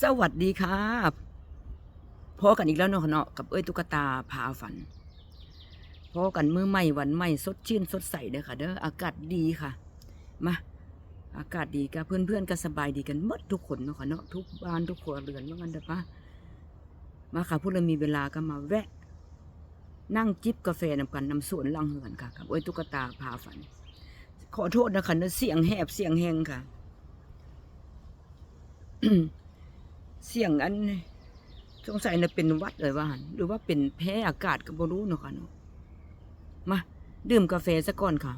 สวัสดีครับพอกันอีกแล้วเนาะเนาะกับเอ้ยตุ๊กตาพาฝันพอกันมือใหม่วันใหม่สดชื่นสดใสเด้อค่ะ เด้ออากาศดีค่ะ มา อากาศดีกับเพื่อนๆก็สบายดีกันหมดทุกคนเนาะค่ะเนาะทุกบ้านทุกครัวเรือนว่างั้นเด้อปะมาค่ะพูดเลยมีเวลาก็มาแวะ นั่งจิบกาแฟนำกันนำสวนลังเหือนค่ะกับเอ้ยตุ๊กตาพาฝัน ขอโทษนะคะเนอะเสียงแหบเสียงแหงค่ะ เสียงอันสงสัยน่ะเป็นวัดเลยว่าหั่นหรือว่าเป็นแพ้อากาศก็บ่รู้เนาะค่ะเนาะมาดื่มกาแฟซะก่อนค่ะ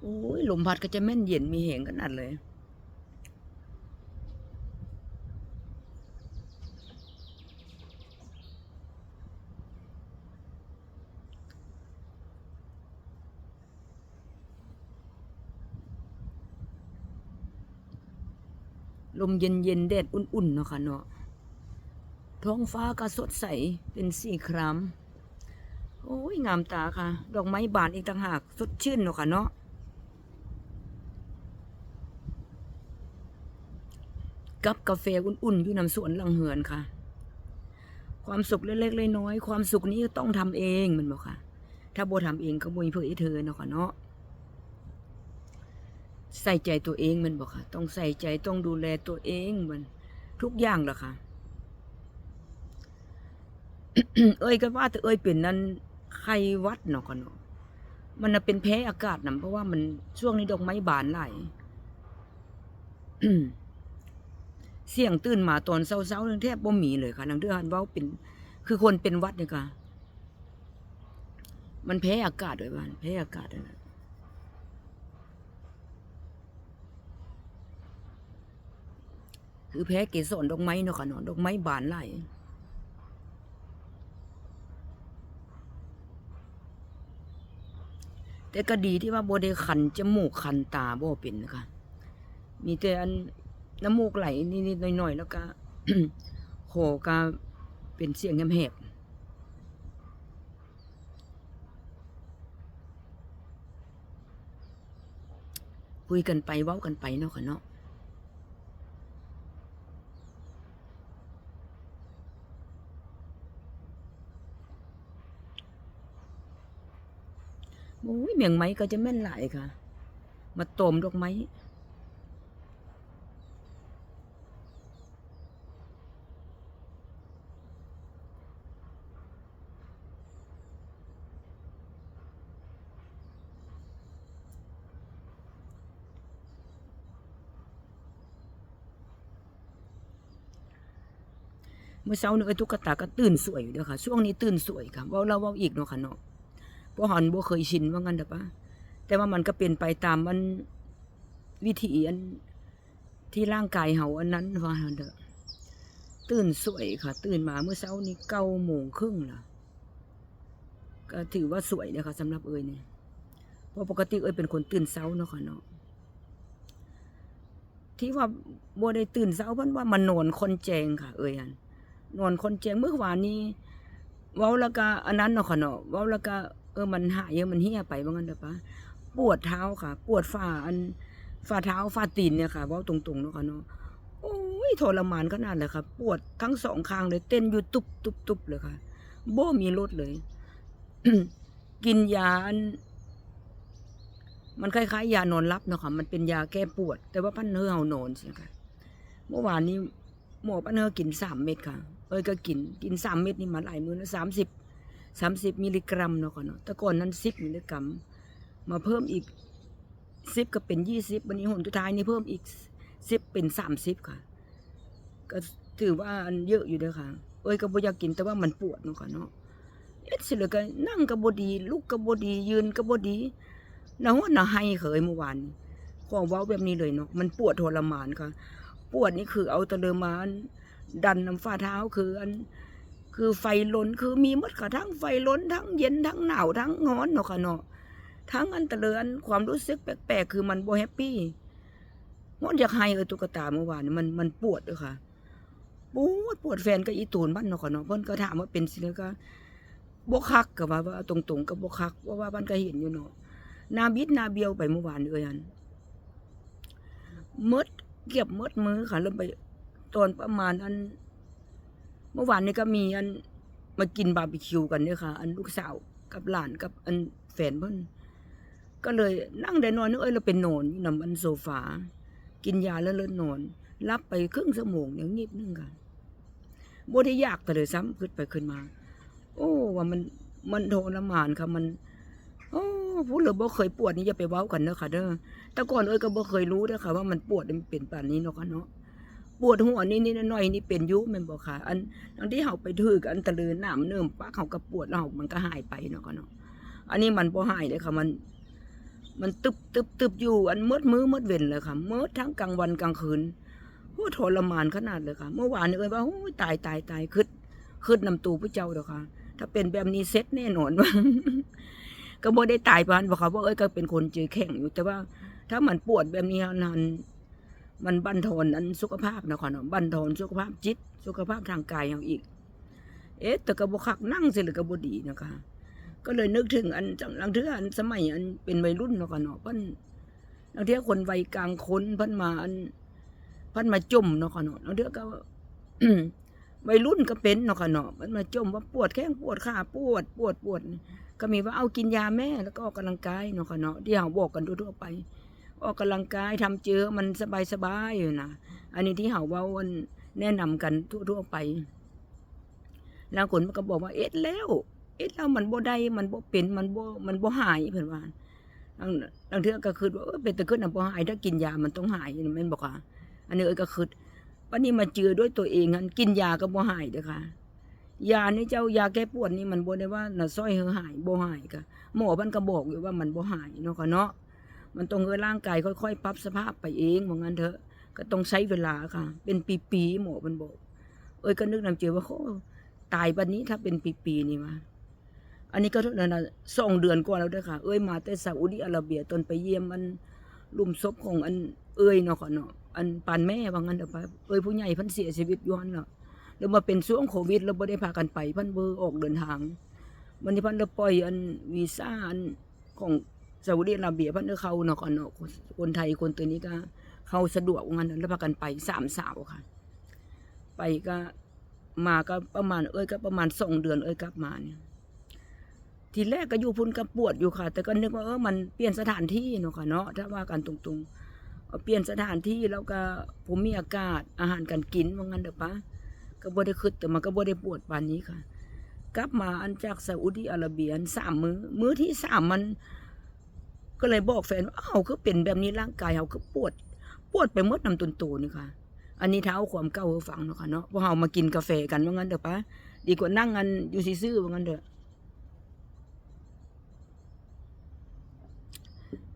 โอ้ยลมพัดก็จะแม่นเย็นมีเหงขนาดเลย ลมเย็นเย็นแดดอุ่นๆเนาะค่ะเนาะท้องฟ้าก็สดใสเป็นสีครามโอ้ยงามตาค่ะ ดอกไม้บานอีกต่างหากสดชื่นเนาะค่ะเนาะกับกาแฟอุ่นๆอยู่นำสวนหลังเหือนค่ะ ความสุขเล็กๆน้อยๆความสุขนี้ต้องทำเองมันบอกค่ะ ถ้าโบทำเองก็บ่มเพื่อเธอเนาะค่ะเนาะ ใส่ใจตัวเองมันบอกค่ะ ต้องใส่ใจต้องดูแลตัวเองมัน ทุกอย่างหละค่ะ เอ้ยก็ว่าแต่เอ้ยเป็นนั้นไข้หวัดเนาะกันเนาะมันน่ะเป็นแพ้อากาศนะเพราะว่ามันช่วงนี้ดอกไม้บานหลายเสียงตื่นมาตอนเช้าๆแทบบ่มีเลยค่ะนังเดือนเว้าเป็น คือคนเป็นวัดเนี่ยค่ะ มันแพ้อากาศด้วยบ้านแพ้อากาศนะ คือแพ้เกสรดอกไม้เนาะค่ะเนาะดอกไม้บานหลแต่ก็ดีที่ว่าโบได้คันจมูกคันตาบ่เป็นนะคะมีแต่อันน้ำมูกไหลนิดๆหน่อยๆแล้วก็โหก็เป็นเสียงแหบๆคุยกันไปเว้ากันไปเนาะค่ะเนาะ เมียงไม้ก็จะแม่นหลายค่ะ มาตมดอกไม้เมื่อเช้านี้ไอ้ตุ๊กตาก็ตื่นสวยอยู่เด้อค่ะ ช่วงนี้ตื่นสวยค่ะว่าเราว่าอีกเนาะค่ะเนาะ เพราะหันบ่เคยชินว่างั้นเด้อปะแต่ว่ามันก็เป็นไปตามมันวิธีอันที่ร่างกายเฮาอันนั้นว่าหั่นเด้อตื่นสวยค่ะ ตื่นมาเมื่อเช้านี้เก้าโมงครึ่งล่ะ ก็ถือว่าสวยนะคะสำหรับเอ้ยเนี่ยเพราะปกติเอ้ยเป็นคนตื่นเช้าเนาะค่ะเนาะที่ว่าบ่ได้ตื่นเช้าเพิ่นว่ามันนอนคนแจงค่ะ เอ้ยอันนอนคนแจงเมื่อวานนี้ว้าแล้วก็อันนั้นเนาะค่ะเนาะว้าแล้วก็ เออมันหายเยอะมันเหี่ยไปว่างั้นเด้อปะปวดเท้าค่ะ ปวดฝ่าอันฝ่าเท้าฝ่าตีนเนี่ยค่ะว้าตรงๆเนาะค่ะเนาะโอ้ยทรมานขนาดเลยค่ะ ปวดทั้งสองข้างเลยเต้นอยู่ตุบตุบตุบเลยค่ะโบ่มีรถเลย กินยาอันมันคล้ายๆยานอนหลับเนาะค่ะ มันเป็นยาแก้ปวด แต่ว่าพันเฮอเฮานอนใช่ค่ะ เมื่อวานนี้หมอพันเฮอกินสามเม็ดค่ะ เอ้ยก็กิน กินสามเม็ดนี่มาหลายมื้อนะสามสิบ สามสิบมิลลิกรัมเนาะก่อนเนาะแต่ก่อนนั้นสิบมิลลิกรัม มาเพิ่มอีกสิบก็เป็นยี่สิบวันนี้หนสุดท้ายนี่เพิ่มอีกสิบเป็นสามสิบค่ะ ก็ถือว่าอันเยอะอยู่เด้อค่ะ เอ้ยก็บอยากกินแต่ว่ามันปวดเนาะค่ะเนาะเอ็ดสิเลือก็นั่งก็บ่ดีลุกก็บ่ดียืนก็บ่ดีนะหัวหน้าให้เคยเมื่อวานนี้ขอว้าแบบนี้เลยเนาะมันปวดทรมานค่ะ ปวดนี่คือเอาตะเดิมมาอันดันน้ำฝ่าเท้าคืออัน คือไฟล้นคือมีมดค่ะทั้งไฟล้นทั้งเย็นทั้งหนาวทั้งร้อนเนาะค่ะเนาะทั้งอันตะเลือนความรู้สึกแปลกๆ คือมันบ่แฮปปี้มันอยากให้เออตุ๊กตาเมื่อวานมันมันปวดเลยค่ะปวดปวดแฟนก็อีตูนบ้านเนาะค่ะเนาะเพิ่นก็ถามว่าเป็นสิแล้วก็บ่คักก็ว่าว่าตรงๆก็บ่คักว่าว่าบ้านก็เห็นอยู่เนาะนาบิดนาเบียวไปเมื่อวานเอ้ยอันมดเก็บมดมือค่ะเริ่มไปตอนประมาณอัน เมื่อวานนี้ก็มีอันมากินบาร์บีคิวกันเนี่ยค่ะ อันลูกสาวกับหลานกับอันแฟนเพิ่นก็เลยนั่งได้นอนนึกเอ้ยเราเป็นนอนอยู่นำอันโซฟา กินยาแล้วเลินนอนรับไปครึ่งชั่วโมงอย่างนิดนึงค่ะบ่ได้ยากแต่เลยซ้ำขึ้นไปขึ้นมา โอ้ว่ามันมันทรมานค่ะมัน โอ้ผู้เหลือบ่เคยปวดนี่อย่าไปเว้ากันเด้อค่ะเด้อแต่ก่อนเอ้ยก็บ่เคยรู้เด้อค่ะว่ามันปวดมันเป็นปานนี้เนาะค่ะเนาะ ปวดหัวนี่นี่น้อยนี่เป็นยุม่นบ่ค่ะ อันอันที่เฮาไปถือกันตะลือน้ำเนิ่มปากเฮาก็ปวดเฮามันก็หายไปเนาะค่ะเนาะอันนี้มันบ่หายเลยค่ะมัน มันตึบตึบตึบอยู่อันมืดมือมืดเว้นเลยค่ะมืดทั้งกลางวันกลางคืนโอ้ทรมานขนาดเลยค่ะ เมื่อวานเอ้ยว่าโอ้ตายตายตายคึดคึดนำตูผู้เจ้าเด้อค่ะ ถ้าเป็นแบบนี้เซ็ตแน่นอนว่าก็บ่ได้ตายปานบ่ค่ะว่าเอ้ยก็เป็นคนเจอแข็งอยู่แต่ว่า ถ้ามันปวดแบบนี้นาน มันบันทอนอันสุขภาพนะค่ะเนบันทอนสุขภาพจิต สุขภาพทางกายอย่างอีก เอ๊ะแต่ก็บ่คักนั่งสิหรือก็บ่ดีนะคะก็เลยนึกถึงอันจังลังเทืออันสมัยอันเป็นวัยรุ่นเนาะค่ะเนาะเพิ่นลังเทือคนวัยกลางคนพิ่นมาอันพิ่นมาจมเนาะค่ะเนาะลังเทือก็วัยรุ่นก็เป็นเนาะค่ะเนาะมันมาจมว่าปวดแข้งปวดขาปวดปวดปวด ก็มีว่าเอากินยาแม่แล้วก็ออกกำลังกายเนาะค่ะเนาะที่เขาบอกกันทั่วๆไป ออกกำลังกายทำเจอมันสบายๆอยู่นะอันนี้ที่เขาว่าวันแนะนำกันทั่วๆไป แล้วคนมันก็บอกว่าเอ็ดแล้ว เอ็ดแล้วมันบ่ได้มันบ่เป็นมันบ่มันบ่หายเพิ่นว่าบางบางเทื่อก็คือว่าเป็นต่ขึ้นน่ะบ่หายถ้ากินยามันต้องหายม่นบอกค่ะอันนี้เอ้ยก็คือวันนี้มาเจอด้วยตัวเองอันกินยาก็บ่หายเด้อค่ะ ยานี่เจ้ายาแก้ปวดนี่มันบ่ได้ว่าน่ะซ้อยเฮอหายบ่หายค่ะหมอมันก็บอกอยู่ว่ามันบ่หายเนาะค่ะเนาะ มันต้องเฮอร่างกายค่อยๆปรับสภาพไปเองว่างั้นเถอะ ก็ต้องใช้เวลาค่ะ เป็นปีๆหมอมันบอก เอ้ยก็นึกนำเจอว่าโอ้ตายบัดนี้ถ้าเป็นปีๆนี่มาอันนี้ก็เท่านั้นสองเดือนกว่าแล้วเด้อค่ะ เอ้ยมาแต่ซาอุดิอาระเบียตอนไปเยี่ยมมันลุมศพของอันเอ้ยเนาะค่ะเนาะอันปานแม่ว่างั้นเด้อไปเอ้ยผู้ใหญ่พันเสียชีวิตอยู่หั่นเนาะแล้วมาเป็นช่วงโควิดเราบ่ได้พากันไปพันเบอร์ออกเดินทางวันนี้พันเราปล่อยอันวีซ่าอันของ ซาอุดิอาระเบียพันเด้อเขาเนาะก่อนเนาะคนไทยคนตัวนี้ก็ เขาสะดวกว่างั้นแล้วพากันไปสามสาวค่ะ ไปก็มาก็ประมาณเอ้ยก็ประมาณสองเดือนเอ้ยกลับมาเนี่ยทีแรกก็อยู่พุ่นก็ปวดอยู่ค่ะ แต่ก็นึกว่าเออมันเปลี่ยนสถานที่เนาะค่ะเนาะถ้าว่ากันตรงๆเปลี่ยนสถานที่แล้วก็ผมมีอากาศอาหารการกินว่างั้นเด้อปะก็บ่ได้คิดแต่มันก็บ่ได้ปวดปานนี้ค่ะ กลับมาอันจากซาอุดิอาระเบียอันสามมือมื้อที่สามมัน ก็เลยบอกแฟนว่าอ้าคือเป็นแบบนี้ร่างกายเฮาคือปวด ปวดไปหมดน้ำตุนตูนี่ค่ะ อันนี้เท้าความเก่าฟังเนาะค่ะเนาะเพราะเฮามากินกาแฟกันว่างั้นเด้อปะดีกว่านั่งกันอยู่ซื่อๆว่างั้นเด้อ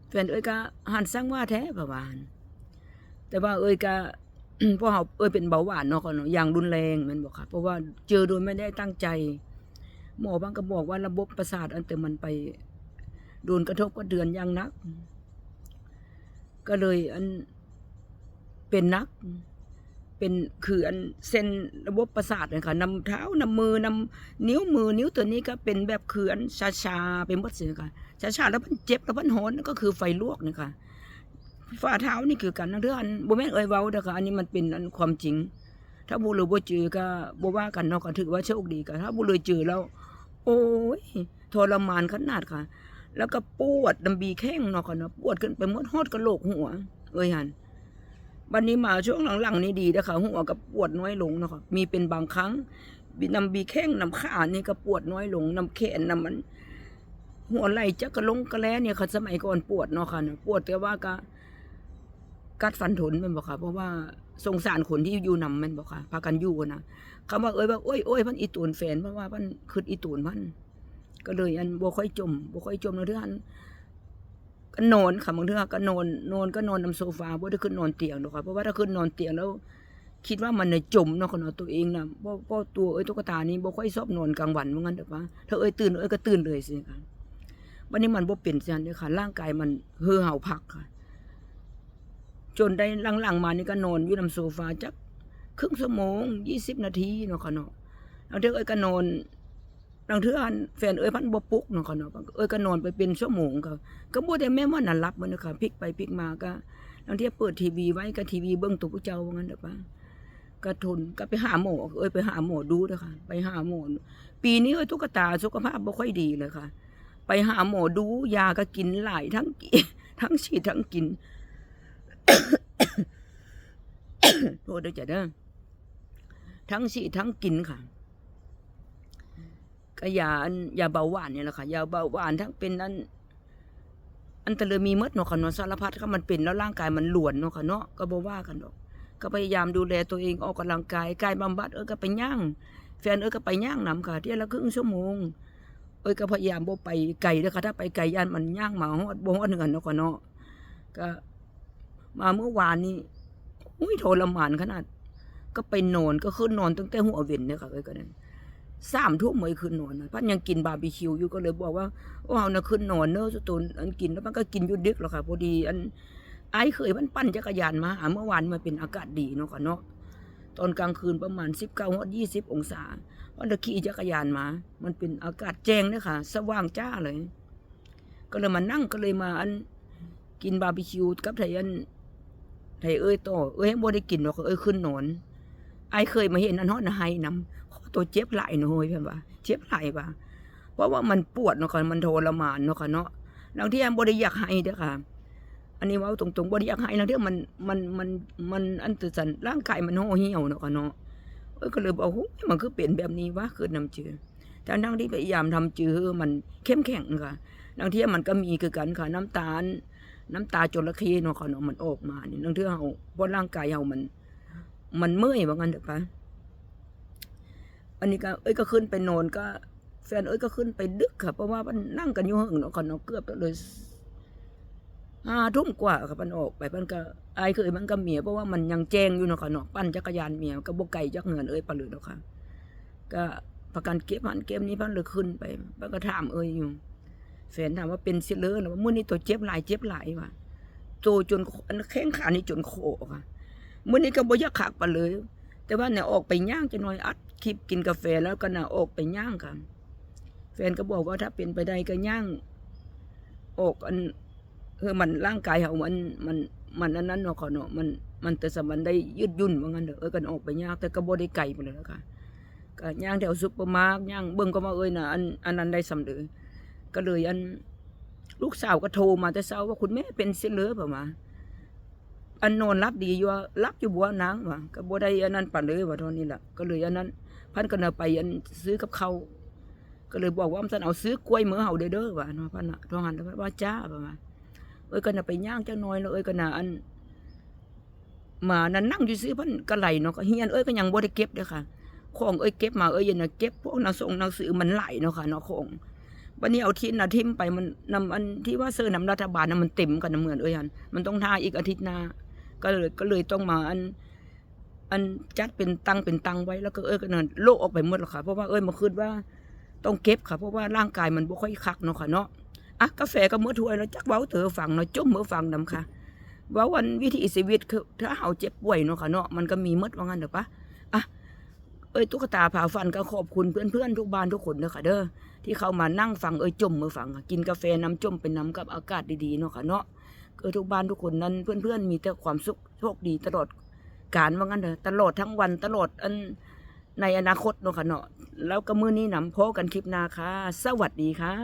แฟนเอ้ยก็หันสร้างว่าแท้ประมาณแต่ว่าเอ้ยก็เพราะเขาเอ้ยเป็นเบาหวานเนาะค่ะเนาะอย่างรุนแรงมันบอกค่ะ เพราะว่าเจอโดยไม่ได้ตั้งใจ หมอบางก็บอกว่าระบบประสาทอันแต่มันไป โดนกระทบกระเดือนอย่างนัก ก็เลยอันเป็นนัก เป็นคืออันเส้นระบบประสาทเนี่ยค่ะนำเท้านำมือนำนิ้วมือนิ้วตัวนี้ก็เป็นแบบคืออันชาชาเป็นหมดเสียค่ะชาชาแล้วมันเจ็บแล้วมันหอนก็คือไฟลวกนี่ค่ะฝ่าเท้านี่คือกันเรื่องอันบ่แม่นเอ่ยเว้าเด้อค่ะอันนี้มันเป็นอันความจริง ถ้าบุรุษบ่เจอก็บ่ว่ากันเนาะก็ถือว่าโชคดีกันถ้าบุรุษเจอแล้ว โอ้ยทรมานขนาดค่ะ แล้วก็ปวดน้ำบีแข้งเนาะค่ะเนาะปวดขึ้นไปหมดฮอดกะโหลกหัวเอ้ยหันวันนี้มาช่วงหลังๆนี่ดีเด้อค่ะหัวก็ปวดน้อยลงเนาะค่ะมีเป็นบางครั้งน้ำบีแข้งน้ำขานี่ก็ปวดน้อยลงน้ำแขนน้ำมัน หัวไหล่จักระลงกระแลเนี่ยค่ะสมัยก่อนปวดเนาะค่ะเนาะปวดแต่ว่าก็กัดฟันทนมันบอกค่ะ เพราะว่าสงสารคนที่อยู่นำแมันบอกค่ะพากันอยู่นะคำว่าเอ้ยว่าโอ้ยโอ้ยพันอีตูนแฟนเพราะว่าพันคืออีตูนพัน ก็เลยอันบ่ค่อยจมบ่ค่อยจมนเรื่องก็นอนค่ะบางเทื่อก็นอนนอนก็นอนนำโซฟาบ่ได้ขึ้นนอนเตียงหรอกค่ะเพราะว่าถ้าขึ้นนอนเตียงแล้ว คิดว่ามันน่ะจมเนาะคนเอาตัวเองนะเพราะเพราะตัวเอ้ยตุ๊กตานี้บ่ค่อยชอบนอนกลางวันว่างั้นเด้อปะถ้าเอ้ยตื่นเอ้ยก็ตื่นเลยสิค่ะวันนี้มันบ่เป็นจังเด้อค่ะ ร่างกายมันเห่อเห่าพักค่ะ จนได้หลังๆมานี่ก็นอนอยู่นำโซฟาจักครึ่งชั่วโมงยี่สิบนาทีเนาะค่ะเนาะบางเทื่อเอ้ยก็นอน บางเทื่อนแฟนเอ้ยพันบ่ปลุกเนาะค่ะเนาะเอ้ยก็นอนไปเป็นชั่วโมงก็ก็บ่ได้แม่ว่าน่ะรับมันเนะค่ะพลิกไปพลิกมาก็บางทีเปิดทีวีไว้ก็ทีวีเบิ่งตัวผู้เจ้าว่างั้นเด้อปะก็ทนก็ไปหาหมอเอ้ยไปหาหมอดูเด้อค่ะ ไปหาหมอปีนี้เอ้ยตุ๊กตาสุขภาพบ่ค่อยดีเลยค่ะ ไปหาหมอดูยาก็กินหลายทั้งกทั้งฉีดทั้งกินโทษด้วยจ้ะเด้อทั้งฉีดทั้งกินค่ะ ก็ยาอันยาเบาหวานเนี่ยแหละค่ะยาเบาหวานทั้งเป็นนั้นอันตะเลมีมดเนาะค่ะเนาะสารพัดก็มันเป็นแล้วร่างกายมันหลวนเนาะค่ะเนาะก็บ่ว่ากันดอก ก็พยายามดูแลตัวเองออกกำลังกายกายบำบัดเออก็ไปย่างแฟนเออก็ไปย่างนํค่ะเที่ยวละครึ่งชั่วโมง เอ้ยก็พยายามบ่ไปไกลเด้อค่ะถ้าไปไกลย่านมันย่างมาฮอดบ่ฮอดเหือนเนาะค่ะเนาะก็มาเมื่อวานนี้อุ้ยทรมานขนาด ก็ไปนอนก็ขึ้นนอนตั้งแต่หัวเว้นเนี่ยค่ะเอ้ยก็นั่น สามทุ่มไม่ขึ้นนอนพันยังกินบาร์บีคิวอยู่ก็เลยบอกว่าว่าเอานะขึ้นนอนเนอะสตูนอันกินแล้วมันก็กินยู่ดึกแล้วค่ะ พอดีอันไอ้เคยมันปั่นจักรยานมาหาเมื่อวานมันเป็นอากาศดีเนาะค่ะเนาะตอนกลางคืนประมาณสิบเก้าฮอยี่สิบองศาวันเดขี่จักรยานมา มันเป็นอากาศแจ้งเนี่ยค่ะ สว่างจ้าเลย ก็เลยมานั่งก็เลยมาอันกินบาร์บีคิวกับไทยอันไทยเอ้ยต่อเอ้ยบ่ได้กินหรอกเอ้ยขึ้นนอนไอ้เคยมาเห็นอันฮอดนะไห้นำ ตัวเจ็บไหลายหน่อยเพิ่อนว่าเจ็บไหลายว่าเพราะว่ามันปวดเนาะค่ะมันทรมานเนาะค่ะเนาะบางทีบ่ได้อยากให้เด้อค่ะ อันนี้ว่าตรงๆบ่ได้อยากให้บางทีมันมันมันมันอันตื่นสันร่างกายมันห่อเหี่ยวเนาะค่ะเนาะเอ้ยก็เลยบอกโอ้ยมันคือเป็นแบบนี้วะคือน้ำจือแต่ทั้งที่พยายามทำจือมันเข้มแข็งค่ะบางทีมันก็มีคือกันค่ะ น้ำตาล น้ำตาจระเข้เนาะค่ะเนาะมันออกมานี่บางทีเฮาเพราะร่างกายเฮามัน มันเมื่อยว่างั้นเถอปะ อันนี้ก็เอ้ยก็ขึ้นไปนอนก็ แฟนเอ้ยก็ขึ้นไปดึกค่ะเพราะว่ามันนั่งกันอยู่ห้องเนาะค่ะเนาะเกือบเลยห้าทุ่มกว่าค่ะมันออกไปมันก็ไอายเคยมันก็เมียเพราะว่ามันยังแจ้งอยู่เนาะค่ะเนาะปั่นจักรยานเมียก็บ่ไกลจักเงินเอ้ยปะเลยเนาะค่ะก็ประกันเก็บหันเก็บนี้พันเลยขึ้นไปมันก็ถามเอ้ยอยู่แฟนถามว่าเป็นเสยเลอหรือว่ามื้อนี้ตัวเจ็บหลายเจ็บหลายว่ะโตจนอันแข้งขานี่จนโคค่ะมื้อนี้ก็บ่ยากขากปาเลย แต่ว่าเนี่ยออกไปย่างจะน่อยอัด คลิปกินกาแฟแล้วก็น่ะอกไปย่างค่ะ แฟนก็บอกว่าถ้าเป็นไปได้ก็ย่างอกอันเออมันร่างกายเฮามันมันมันอันนั้นเนาะขาเนาะมันมันแต่สมันได้ยืดยุ่นว่างั้นเด้อเออกันออกไปย่างแต่ก็บ่ได้ไกลปเลยนะคะก็ย่างแถวซุปเปอร์มาร์ทย่างเบิ่งก็มาเอ้ยน่ะอันอันนั้นได้สำเร็จก็เลยอันลูกสาวก็โทรมาแต่เช้าว่าคุณแม่เป็นเส้นเลือดเปล่ามาอันนอนรับดีอยู่รับอยู่บัวนางว่ะก็บ่ได้อันนั้นปานเลยว่าเท่านี้ล่ะก็เลยอันนั้น พันก็นไปอันซื้อกับเขาก็เลยบอกว่ามันเอาซื้อกล้วยเมือเฮาเด้อเด้อว่าเนาะพันน่ะทองหันว่าจ้าประมาณเอ้ยก็น่ะไปย่างจังน้อยแล้วเอ้ยก็น่ะอันหมานั่นนั่งอยู่ซื้อพันก็ไหลเนาะก็เฮียนเอ้ยก็ยังบ่ได้เก็บเด้อค่ะของเอ้ยเก็บมาเอ้ยยังน่ะเก็บพวกหนังส่งหนังสือมันไหลเนาะค่ะเนาะของวันนี้เอาทิ้นน่ะทิมไปมันนำอันที่ว่าซื้อนำรัฐบาลน่ะมันเต็มกันเหมือนเอ้ยหันมันต้องทาอีกอาทิตย์หน้าก็เลยก็เลยต้องมาอัน อันจัดเป็นตังเป็นตังไว้แล้วก็เอ้ยก็นั่นโลกออกไปหมดแล้วค่ะเพราะว่าเอ้ยมาคืนว่าต้องเก็บค่ะ เพราะว่าร่างกายมันบ่ค่อยคักเนาะค่ะเนาะอะกาแฟก็มื้อถ้วยแล้วจักเว้าเถอฟังเนาะจุ่มมื้อฟังนำค่ะเว่าวันวิถีชีวิตคือถ้าเฮาเจ็บป่วยเนาะค่ะเนาะมันก็มีมดว่างั้นเด้อปะอะเอ้ยตุ๊กตาผาฟันก็ขอบคุณเพื่อนๆทุกบ้านทุกคนเด้อค่ะเด้อที่เข้ามานั่งฟังเอ้ยจุ่มมื้อฟังกินกาแฟน้ำจุ่มเป็นน้ำกับอากาศดีๆเนาะค่ะเนาะเออทุกบ้านทุกคนนั้นเพื่อนๆมีแต่ความสุขโชคดีตลอด การว่างั้นเถอะตลอดทั้งวันตลอดอันในอนาคตเนาะค่ะเนาะแล้วก็มื้อนี้นำพอกันคลิปหน้าค่ะ สวัสดีค่ะ